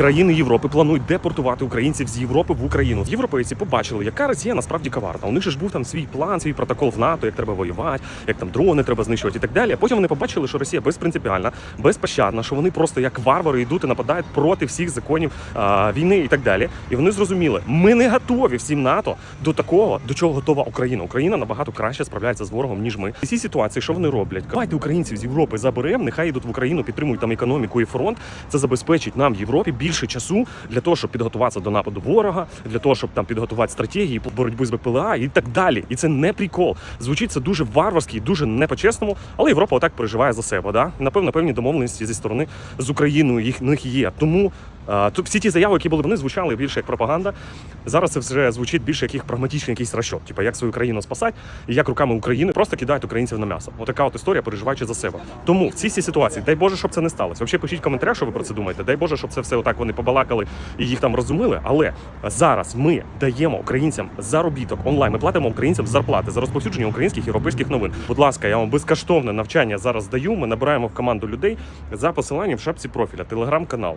країни Європи планують депортувати українців з Європи в Україну. Європейці побачили, яка Росія насправді коварна. У них же ж був там свій план, свій протокол в НАТО, як треба воювати, як там дрони треба знищувати і так далі. А потім вони побачили, що Росія безпринципіальна, безпощадна, що вони просто як варвари йдуть і нападають проти всіх законів а, війни і так далі. І вони зрозуміли, ми не готові всім НАТО до такого, до чого готова Україна. Україна набагато краще справляється з ворогом, ніж ми. І цій ситуації, що вони роблять? Давайте українців з Європи заберемо, нехай йдуть в Україну, підтримують там економіку і фронт. Це забезпечить нам Європі більше часу для того, щоб підготуватися до нападу ворога, для того, щоб там підготувати стратегії по боротьбі з БПЛА і так далі. І це не прикол. Звучить це дуже варварськи, і дуже не по-чесному, але Європа отак переживає за себе. Да? Напевно, певні домовленості зі сторони з Україною їх них є. Тому тут всі ті заяви, які були вони звучали більше як пропаганда. Зараз це вже звучить більше як їх прагматичний якийсь расчет, типу як свою країну спасати і як руками України просто кидають українців на м'ясо. Отака от історія, переживаючи за себе. Тому в цій ситуації, дай Боже, щоб це не сталося. Взагалі пишіть в коментарях, що ви про це думаєте. Дай Боже, щоб це все отак вони побалакали і їх там розуміли. Але зараз ми даємо українцям заробіток онлайн. Ми платимо українцям зарплати за розповсюдження українських європейських новин. Будь ласка, я вам безкоштовне навчання зараз даю. Ми набираємо в команду людей за посиланням в шапці профіля, телеграм-канал.